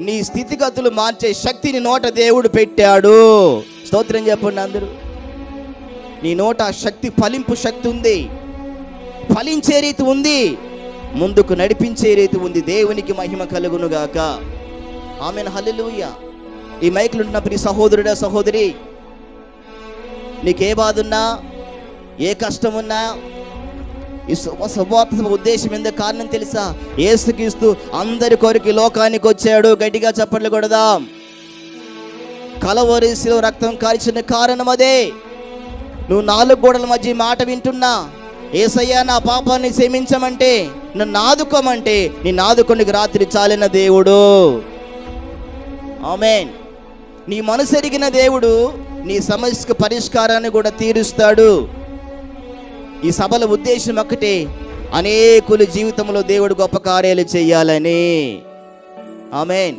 నీ స్థితిగతులు మార్చే శక్తిని నోట దేవుడు పెట్టాడు. స్తోత్రం చెప్పండి అందరూ. నీ నోట శక్తి ఫలింపు శక్తి ఉంది. ఫలించే రీతి ఉంది. ముందుకు నడిపించే రీతి ఉంది. దేవునికి మహిమ కలుగును గాక ఆమెను. హల్లెలూయ. ఈ మైకులు ఉన్న ప్రియ సహోదరుడా సహోదరి నీకే బాధ ఉన్నా ఏ కష్టం ఉన్నా ఈ శుభ శుభార్త ఉద్దేశం ఎందుకు కారణం తెలుసా? ఏసుక్రీస్తు అందరి కొరికి లోకానికి వచ్చాడు. గట్టిగా చప్పట్లు కొడదాం. కలవరిసిలో రక్తం కాల్చిన కారణం అదే. నువ్వు నాలుగు గోడల మధ్య మాట వింటున్నా. ఏసయ్యా నా పాపాన్ని క్షమించమంటే నన్ను ఆదుకోమంటే నీ ఆదుకొనికి రాత్రి చాలిన దేవుడు. ఆమెన్. నీ మనసు ఎరిగిన దేవుడు నీ సమస్యకు పరిష్కారాన్ని కూడా తీరుస్తాడు. ఈ సభల ఉద్దేశం ఒకటే అనేకుల జీవితంలో దేవుడు గొప్ప కార్యాలు చేయాలని. ఆమెన్.